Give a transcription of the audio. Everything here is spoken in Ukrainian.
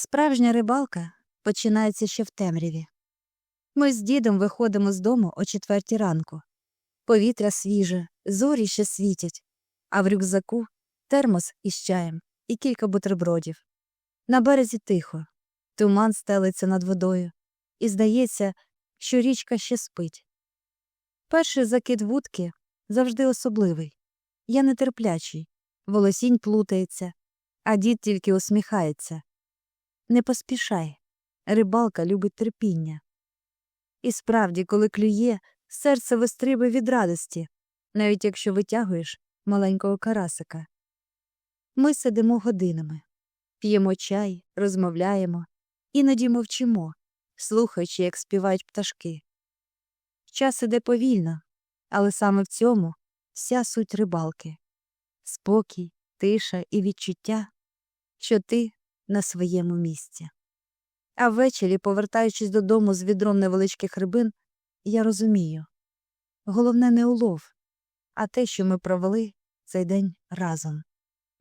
Справжня рибалка починається ще в темряві. Ми з дідом виходимо з дому о четвертій ранку. Повітря свіже, зорі ще світять, а в рюкзаку термос із чаєм і кілька бутербродів. На березі тихо, туман стелиться над водою, і здається, що річка ще спить. Перший закид вудки завжди особливий. Я нетерплячий, волосінь плутається, а дід тільки усміхається. Не поспішай, рибалка любить терпіння. І справді, коли клює, серце вистрибує від радості, навіть якщо витягуєш маленького карасика. Ми сидимо годинами, п'ємо чай, розмовляємо, іноді мовчимо, слухаючи, як співають пташки. Час іде повільно, але саме в цьому вся суть рибалки спокій, тиша і відчуття, що ти на своєму місці. А ввечері, повертаючись додому з відром невеличких рибин, я розумію головне не улов, а те, що ми провели цей день разом.